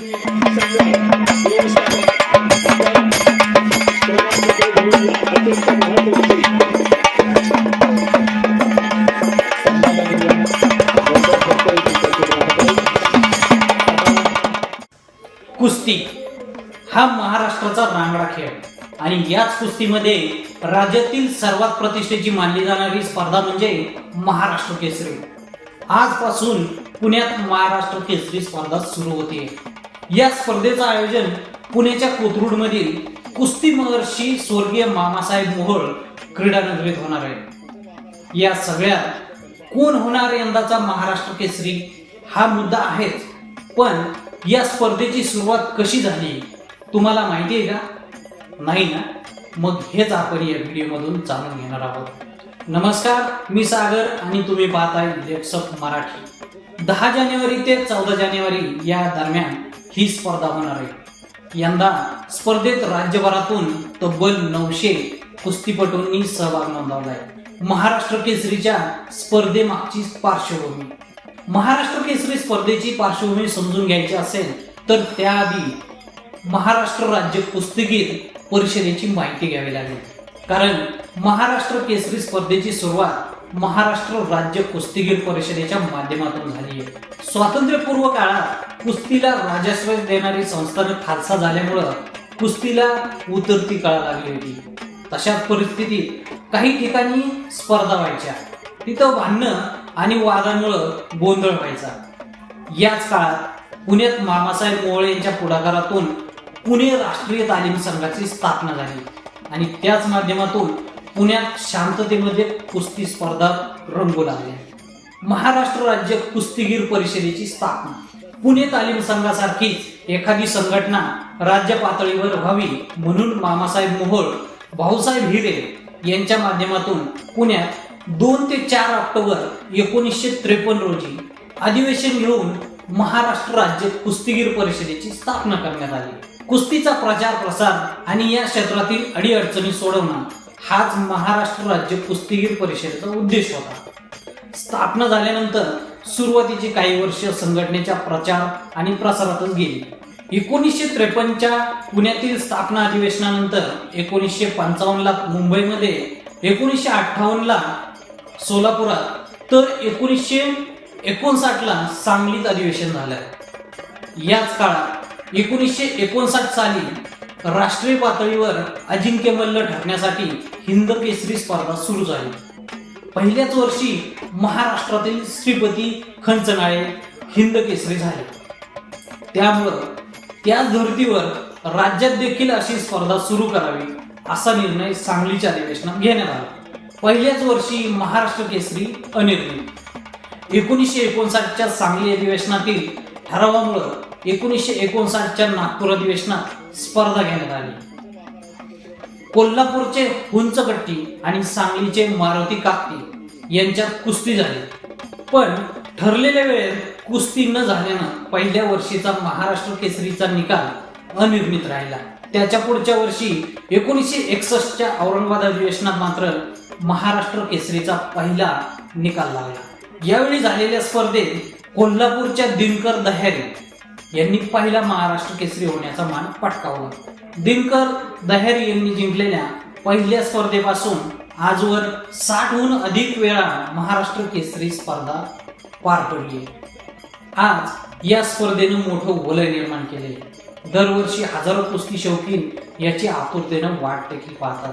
कुस्ती हा महाराष्ट्राचा रांगडा खेळ. आणि याच कुस्तीमध्ये राज्यातील सर्वात प्रतिष्ठेची मानली जाणारी स्पर्धा म्हणजे महाराष्ट्र केसरी. आजपासून पुण्यात महाराष्ट्र केसरी स्पर्धा सुरू होते या स्पर्धेचं आयोजन पुण्याच्या कोथरूडमधील कुस्ती महर्षी स्वर्गीय मामासाहेब मोहोळ क्रीडानगरीत होणार आहे. या सगळ्यात कोण होणार यंदाचा महाराष्ट्र केसरी? हा मुद्दा आहेच. पण या स्पर्धेची सुरुवात कशी झाली? तुम्हाला माहिती आहे का? नाही ना? मग हेच आपण या व्हिडिओमधून जाणून घेणार आहोत. नमस्कार मी सागर आणि तुम्ही पाहताय लेट्सअप मराठी. दहा जानेवारी ते चौदा जानेवारी या दरम्यान ही स्पर्धा होणार आहे. यंदा स्पर्धेत राज्यभरातून तब्बल नऊशे कुस्तीपटूंनी सहभाग नोंदवलाय. महाराष्ट्र केसरीच्या स्पर्धेमागची पार्श्वभूमी. महाराष्ट्र केसरी स्पर्धेची पार्श्वभूमी समजून घ्यायची असेल तर त्याआधी महाराष्ट्र राज्य कुस्तीगीर परिषदेची माहिती घ्यावी लागेल. कारण महाराष्ट्र केसरी स्पर्धेची सुरुवात महाराष्ट्र राज्य कुस्तीगीर परिषदेच्या माध्यमातून झाली आहे. स्वातंत्र्यपूर्व काळात कुस्तीला राजाश्रय देणारी संस्थानं खालसा झाल्यामुळं कुस्तीला उतरती काळ लागली होती. तशाच परिस्थितीत काही ठिकाणी स्पर्धा व्हायच्या. तिथं भांडणं आणि वादामुळं गोंधळ व्हायचा. याच काळात पुण्यात मामासाहेब मोळे यांच्या पुढाकारातून पुणे राष्ट्रीय तालीम संघाची स्थापना झाली आणि त्याच माध्यमातून पुण्यात शांततेमध्ये कुस्ती स्पर्धा रंगू लागल्या महाराष्ट्र राज्य कुस्तीगीर परिषदेची स्थापना. पुणे तालीम संघासारखीच एखादी संघटना राज्य पातळीवर व्हावी म्हणून मामासाहेब मोहोळ भाऊसाहेब हिरे यांच्या माध्यमातून पुण्यात दोन ते चार ऑक्टोबर एकोणीसशे त्रेपन्न रोजी अधिवेशन घेऊन महाराष्ट्र राज्य कुस्तीगीर परिषदेची स्थापना करण्यात आली. कुस्तीचा प्रचार प्रसार आणि या क्षेत्रातील अडीअडचणी सोडवणं हाच महाराष्ट्र राज्य कुस्तीगीर परिषदेचा उद्देश होता. स्थापना झाल्यानंतर सुरुवातीची काही वर्ष संघटनेच्या प्रचार आणि प्रसारातच गेली. एकोणीसशे त्रेपन्नच्या पुण्यातील स्थापना अधिवेशनानंतर एकोणीसशे पंचावन्नला मुंबईमध्ये एकोणीसशे अठ्ठावन्नला सोलापुरात तर एकोणीसशे एकोणसाठला सांगलीत अधिवेशन झालं. याच काळात एकोणीसशे एकोणसाठ साली राष्ट्रीय पातळीवर अजिंक्य मल्ल ठरण्यासाठी हिंद केसरी स्पर्धा सुरू झाली. पहिल्याच वर्षी महाराष्ट्रातील श्रीपती खंचनाळे हिंद केसरी झाले. त्यामुळं त्याच धर्तीवर राज्यात देखील अशी स्पर्धा सुरू करावी असा निर्णय सांगलीच्या अधिवेशनात घेण्यात आला. पहिल्याच वर्षी महाराष्ट्र केसरी अनिर्णित. एकोणीसशे एकोणसाठच्या सांगली अधिवेशनातील ठरावामुळं एकोणीसशे एकोणसाठच्या नागपूर अधिवेशनात स्पर्धा घेण्यात आली. कोल्हापूरचे हुंचकट्टी आणि सांगलीचे मारुती काकती यांच्यात कुस्ती झाली. पण ठरलेल्या वेळेत कुस्ती न झाल्यानं पहिल्या वर्षीचा महाराष्ट्र केसरीचा निकाल अनिर्णित राहिला. त्याच्या पुढच्या वर्षी एकोणीसशे एकसष्टच्या औरंगाबाद अधिवेशनात मात्र महाराष्ट्र केसरीचा पहिला निकाल लागला. यावेळी झालेल्या स्पर्धेत कोल्हापूरच्या दिनकर दह्यारी यांनी पहिला महाराष्ट्र केसरी होण्याचा मान पटकावला. दिनकर दहेरी यांनी जिंकलेल्या पहिल्या स्पर्धेपासून आजवर साठहून अधिक वेळा महाराष्ट्र केसरी स्पर्धा पार पडली आज या स्पर्धेनं मोठं वलय निर्माण केले दरवर्षी हजारो कुस्ती शौकीन याची आतुरतेनं वाट देखील पाहतात.